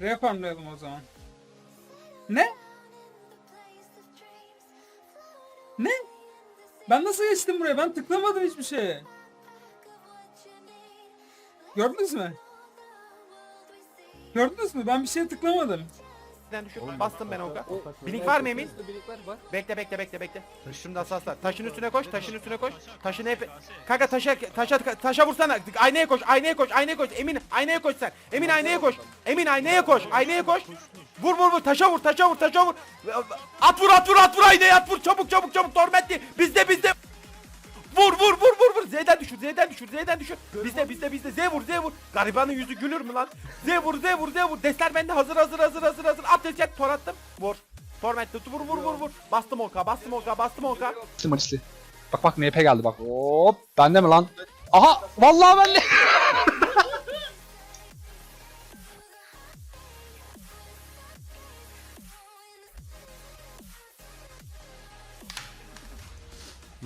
Reformlayalım o zaman. Ne? Ne? Ben nasıl geçtim buraya? Ben tıklamadım hiçbir şeye. Gördünüz mü? Gördünüz mü? Ben bir şeye tıklamadım. Sen düşün. Bastım ben oka. Bilik var mı Emin? Bekle bekle bekle bekle. Şunu da asaslar. Taşın üstüne koş, taşın üstüne koş. Taşın hep... Kanka taşa, taşa, taşa vursana. Aynaya koş, aynaya koş, aynaya koş. Emin, aynaya koş sen. Emin aynaya koş. Emin aynaya koş, aynaya koş. Vur vur vur, taşa vur, taşa vur, taşa vur. At vur, at vur, at vur, aynaya at vur. Çabuk çabuk çabuk, tormentli. Bizde bizde. Vur vur vur vur vur. Z'den düşür, Z'den düşür, Z'den düşür. Bizde bizde bizde. Z vur, Z vur. Garibanın yüzü gülür mü lan? Z vur, Z vur, Z vur. Desler bende hazır hazır hazır hazır hazır. At destek tor attım. Vur. Torment vur vur vur vur. Bastım oka, bastım oka, bastım oka. Maçlı maçlı. Bak bak MP geldi bak. Hop. Bende mi lan? Aha. Vallahi bende.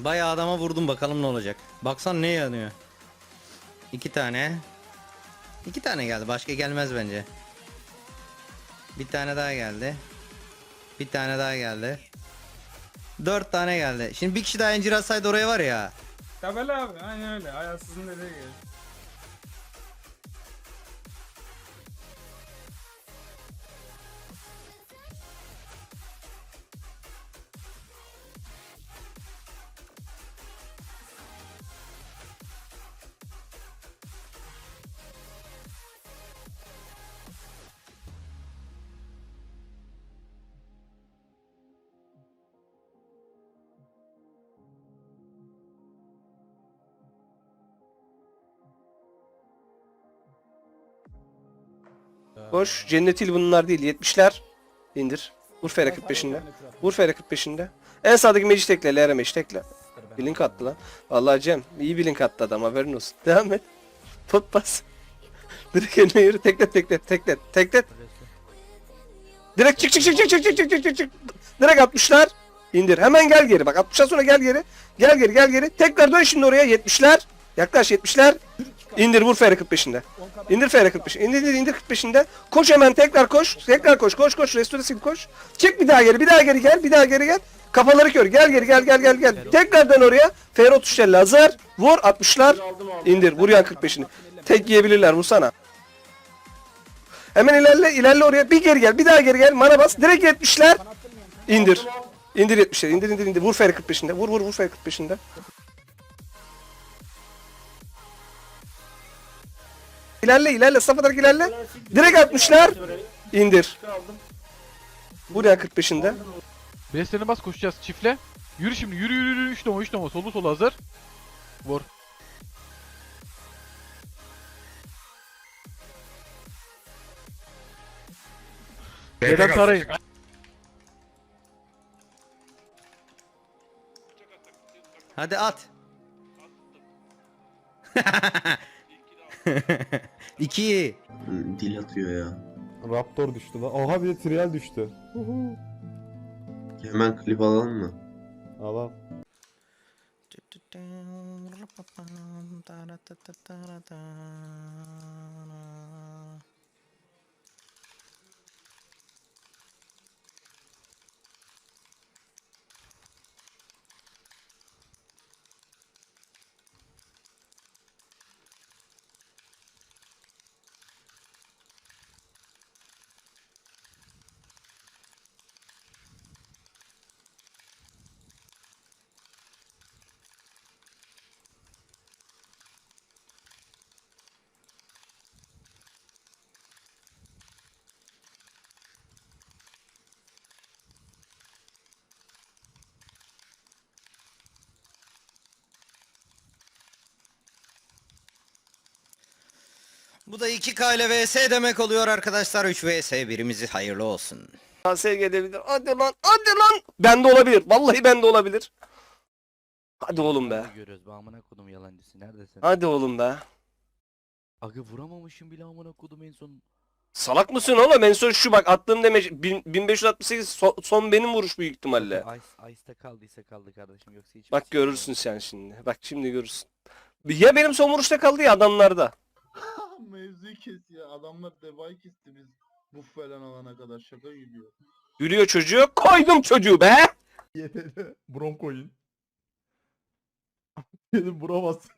Bayağı adama vurdum bakalım ne olacak. Baksan ne yanıyor. İki tane. İki tane geldi. Başka gelmez bence. Bir tane daha geldi. Bir tane daha geldi. Dört tane geldi. Şimdi bir kişi daha incir atsaydı oraya var ya. Tabela abi. Aynen öyle. Ayarsızın dediği gibi. Koş. Cennetil bunlar değil. 70'ler. İndir. Vur Fera 45'inde. Vur Fera 45'inde. En sağdaki meci tekle. LR meci tekle. Bir link attı lan. Vallahi Cem iyi bir link attı adam haberin olsun. Devam et. Pot bas. Direkt önüne yürü. Tekle tekle tekle tekle. Direkt çık çık çık çık çık çık çık çık çık çık. Direkt 60'lar. İndir. Hemen gel geri. Bak 60'dan sonra gel geri. Gel geri gel geri. Tekrar dön şimdi oraya 70'ler. Yaklaş 70'ler. İndir vur FR 45'inde. İndir FR 45. İndir indir indir 45'inde. Koş hemen tekrar koş. Tekrar koş. Koş koş. Restore sil koş. Çık bir daha geri. Bir daha geri gel. Bir daha geri gel. Kafaları kör. Gel geri gel gel gel gel. Tekrardan oraya. FR 30 hazır. Vur 60'lar. İndir. Vur yan 45'ini. Tek yiyebilirler. Vursana. Hemen ilerle. ilerle oraya. Bir geri gel. Bir daha geri gel. Mana bas. Direkt 70'ler. İndir. İndir 70'leri. İndir indir indir. Vur FR 45'inde. Vur vur vur FR 45'inde. İlerle ilerle safa olarak ilerle. Direkt 60'lar. İndir. Buraya 45'inde. Beslerine bas koşacağız çiftle. Yürü şimdi yürü yürü yürü 3 noma 3 noma solu solu hazır. Vur. Neden tarayın? Hadi at. İki. Dil atıyor ya. Raptor düştü lan. Oha bir de trial düştü. Hemen klip alalım mı? Alam. Bu da 2K ile VS demek oluyor arkadaşlar. 3 VS birimizi hayırlı olsun. AS gelebilir. Hadi lan hadi lan. Bende olabilir. Vallahi bende olabilir. Hadi oğlum be. Görüyoruz be amına kodum yalancısı neredesin? Hadi oğlum be. Aga vuramamışım bile amına kodum en son. Salak mısın oğlum? En son şu bak attığım demeç bin- 1568 son, son benim vuruş büyük ihtimalle. Ice, Ice'da kaldıysa kaldı kardeşim yoksa hiç Bak görürsün sen şimdi. Bak şimdi görürsün. Ya benim son vuruşta kaldı ya adamlarda. Mevzuyu kes ya. Adamlar debayı kesti biz. Bu falan alana kadar şaka gidiyor. Yürüyor çocuğu. Koydum çocuğu be. YTD Broncoin. Dedim Brovas.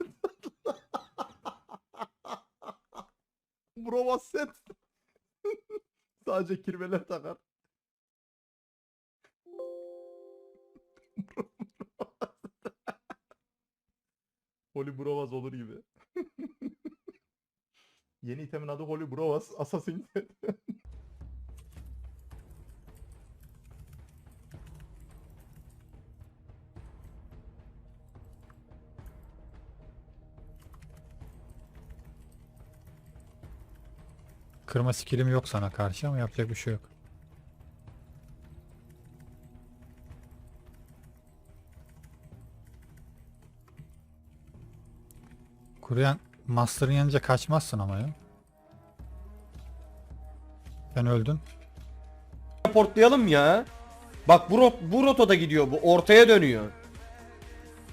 Brovas set. Sadece kirveler takar. Holy Brovaz olur gibi. Yeni itemin adı Holy Brovaz Assassin. Kırma skillim yok sana karşı ama yapacak bir şey yok. Kuruyan Master'ın yanınca kaçmazsın ama ya. Ben öldün. Raportlayalım ya. Bak bu, rot bu rotada gidiyor bu. Ortaya dönüyor.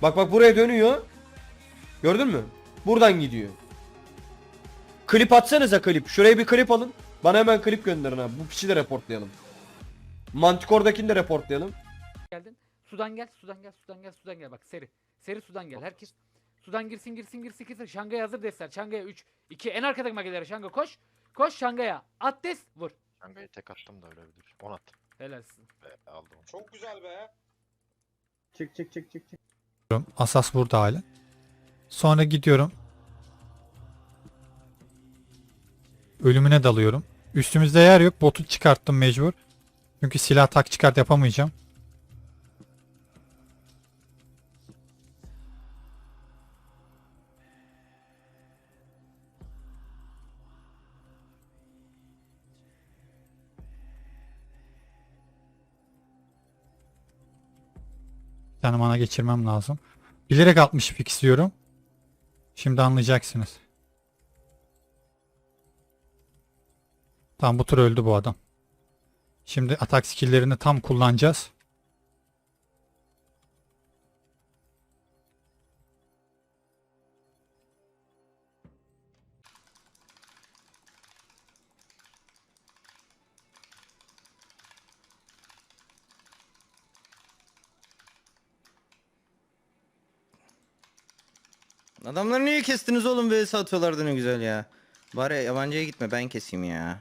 Bak bak buraya dönüyor. Gördün mü? Buradan gidiyor. Klip atsanıza klip. Şuraya bir klip alın. Bana hemen klip gönderin abi. Bu piçi de reportlayalım. Manticore'dakini de reportlayalım. geldin. Sudan gel, sudan gel, sudan gel, sudan gel. Bak seri. Seri sudan gel. Herkes sudan girsin, girsin, girsin, girsin. Şangaya hazır desler. Şangaya 3, 2. En arkadaki magelere Şanga koş. Koş Şangaya. At des, vur. Şangayı tek attım da ölebilir. 10 at. Helalsin. Ve aldım. Çok güzel be. Çık çık çık çık çık. Asas burada hala. Sonra gidiyorum. Ölümüne dalıyorum. Üstümüzde yer yok. Botu çıkarttım mecbur. Çünkü silah tak çıkart yapamayacağım. Bir tane mana geçirmem lazım. Bilerek 60 fixliyorum. Şimdi anlayacaksınız. Tamam bu tur öldü bu adam. Şimdi atak skill'lerini tam kullanacağız. Adamları niye kestiniz oğlum vs atıyorlardı ne güzel ya. Bari yabancıya gitme ben keseyim ya.